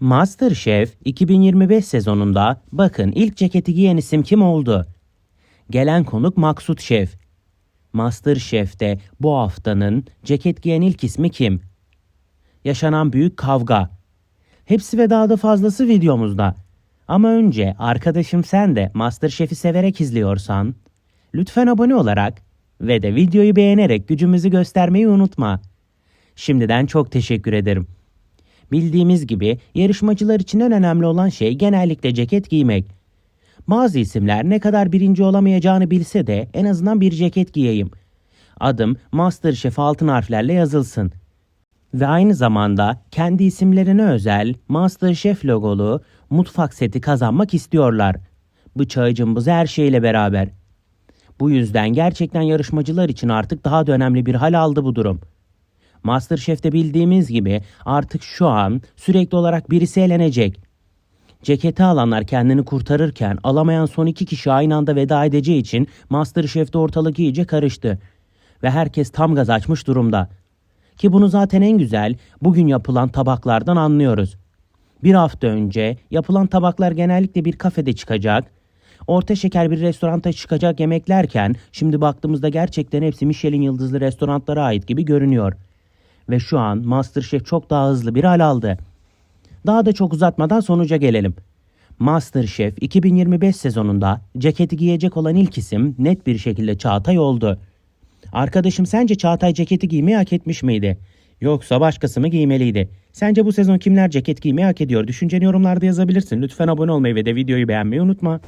MasterChef 2025 sezonunda bakın ilk ceketi giyen isim kim oldu? Gelen konuk Maksut Şef. MasterChef'te bu haftanın ceket giyen ilk ismi kim? Yaşanan büyük kavga. Hepsi ve daha da fazlası videomuzda. Ama önce arkadaşım sen de MasterChef'i severek izliyorsan lütfen abone olarak ve de videoyu beğenerek gücümüzü göstermeyi unutma. Şimdiden çok teşekkür ederim. Bildiğimiz gibi yarışmacılar için en önemli olan şey genellikle ceket giymek. Bazı isimler ne kadar birinci olamayacağını bilse de en azından bir ceket giyeyim. Adım MasterChef altın harflerle yazılsın. Ve aynı zamanda kendi isimlerine özel MasterChef logolu mutfak seti kazanmak istiyorlar. Bıçağı cımbızı her şeyle beraber. Bu yüzden gerçekten yarışmacılar için artık daha da önemli bir hal aldı bu durum. Masterchef'te bildiğimiz gibi artık şu an sürekli olarak birisi elenecek. Ceketi alanlar kendini kurtarırken alamayan son iki kişi aynı anda veda edeceği için Masterchef'te ortalık iyice karıştı. Ve herkes tam gaz açmış durumda. Ki bunu zaten en güzel bugün yapılan tabaklardan anlıyoruz. Bir hafta önce yapılan tabaklar genellikle bir kafede çıkacak, orta şeker bir restoranta çıkacak yemeklerken şimdi baktığımızda gerçekten hepsi Michelin yıldızlı restoranlara ait gibi görünüyor. Ve şu an Masterchef çok daha hızlı bir hal aldı. Daha da çok uzatmadan sonuca gelelim. Masterchef 2025 sezonunda ceketi giyecek olan ilk isim net bir şekilde Çağatay oldu. Arkadaşım sence Çağatay ceketi giymeyi hak etmiş miydi? Yoksa başkası mı giymeliydi? Sence bu sezon kimler ceket giymeyi hak ediyor? Düşünceni yorumlarda yazabilirsin. Lütfen abone olmayı ve de videoyu beğenmeyi unutma.